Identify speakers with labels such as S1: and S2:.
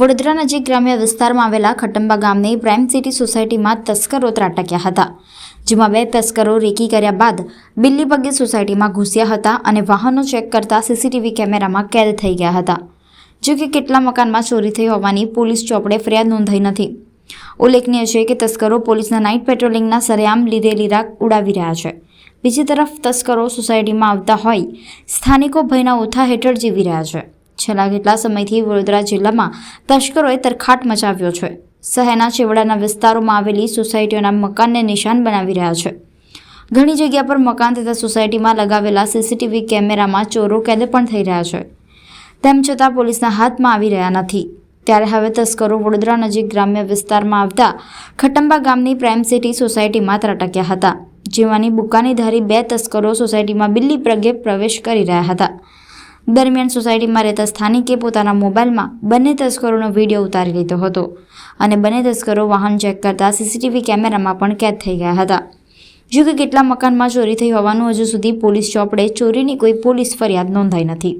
S1: વડોદરા નજીક ગ્રામ્ય વિસ્તારમાં આવેલા ખટંબા ગામની પ્રાઇમ સિટી સોસાયટીમાં તસ્કરો ત્રાટક્યા હતા, જેમાં બે તસ્કરો રેકી કર્યા બાદ બિલ્લી પગે સોસાયટીમાં ઘૂસ્યા હતા અને વાહનો ચેક કરતા સીસીટીવી કેમેરામાં કેદ થઈ ગયા હતા જો કે કેટલા મકાનમાં ચોરી થઈ હોવાની પોલીસ ચોપડે ફરિયાદ નોંધાઈ નથી. ઉલ્લેખનીય છે કે તસ્કરો પોલીસના નાઇટ પેટ્રોલિંગના સરેઆમ લીધેલી રાખ ઉડાવી રહ્યા છે. બીજી તરફ તસ્કરો સોસાયટીમાં આવતા હોય, સ્થાનિકો ભયના ઓથા હેઠળ જીવી રહ્યા છે. છેલ્લા કેટલા સમયથી વડોદરા જિલ્લામાં તસ્કરોએ તરખાટ મચાવ્યો છે. શહેરના છેવાડાના વિસ્તારોમાં આવેલી સોસાયટીઓના મકાનને નિશાન બનાવી રહ્યા છે. ઘણી જગ્યા પર મકાન તથા સોસાયટીમાં લગાવેલા સીસીટીવી કેમેરામાં ચોરો કેદ પણ થઈ રહ્યા છે. તેમ છતાં પોલીસના હાથમાં આવી રહ્યા નથી. ત્યારે હવે તસ્કરો વડોદરા નજીક ગ્રામ્ય વિસ્તારમાં આવતા ખટંબા ગામની પ્રાઇમ સિટી સોસાયટીમાં ત્રાટક્યા હતા, જેમાંની બુકાનીધારી બે તસ્કરો સોસાયટીમાં બિલ્લી પ્રગે પ્રવેશ કરી રહ્યા હતા. દરમિયાન સોસાયટીમાં રહેતા સ્થાનિકે પોતાના મોબાઈલમાં બંને તસ્કરોનો વીડિયો ઉતારી લીધો હતો અને બંને તસ્કરો વાહન ચેક કરતા સીસીટીવી કેમેરામાં પણ કેદ થઈ ગયા હતા. જો કે કેટલા મકાનમાં ચોરી થઈ હોવાનું હજુ સુધી પોલીસ ચોપડે ચોરીની કોઈ પોલીસ ફરિયાદ નોંધાઈ નથી.